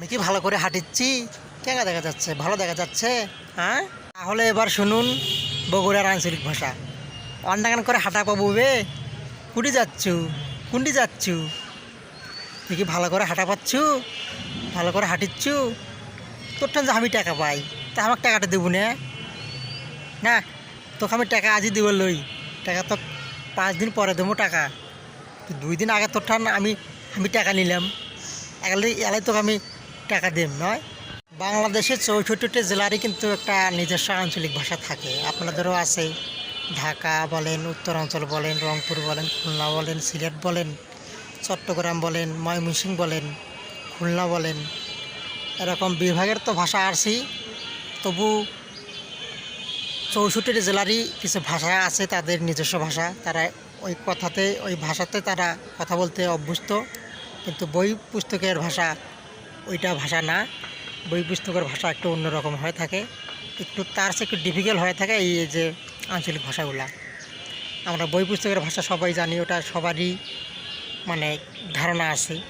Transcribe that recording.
আমি কি ভালো করে হাঁটিচ্ছি? কেঙ্গা দেখা যাচ্ছে? ভালো দেখা যাচ্ছে? হ্যাঁ? তাহলে এবার শুনুন বগুড়ার আঞ্চলিক ভাষা। অন্ডাগান করে হাঁটা পাবো বে। কুটি যাচ্ছু, কুন্ডি যাচ্ছু। তুই কি ভালো করে হাঁটা পাচ্ছু? ভালো করে হাঁটিচ্ছু? তোর যে আমি টাকা পাই, তা আমাকে টাকাটা দেবো না। না, তোকে আমি টাকা আজই দিব লই। টাকা তো পাঁচ দিন পরে দেবো টাকা। দুই দিন আগে তোর আমি আমি টাকা নিলাম। এলে এলে তোকে আমি টাকা দেব নয়। বাংলাদেশের চৌষট্টিটা জেলারই কিন্তু একটা নিজস্ব আঞ্চলিক ভাষা থাকে। আপনাদেরও আছে ঢাকা বলেন, উত্তরাঞ্চল বলেন, রংপুর বলেন, খুলনা বলেন, সিলেট বলেন, চট্টগ্রাম বলেন, ময়মনসিংহ বলেন, খুলনা বলেন। এরকম বিভাগের তো ভাষা আসি তবু চৌষট্টি জেলারই কিছু ভাষা আছে তাদের নিজস্ব ভাষা। তারা ওই কথাতে, ওই ভাষাতে তারা কথা বলতে অভ্যস্ত। কিন্তু বই পুস্তকের ভাষা ওইটা ভাষা না। বই পুস্তকের ভাষা একটু অন্যরকম হয়ে থাকে। একটু তার চেয়ে একটু ডিফিকাল্ট হয়ে থাকে এই যে আঞ্চলিক ভাষাগুলা। আমরা বই পুস্তকের ভাষা সবাই জানি, ওটা সবারই মানে ধারণা আছে।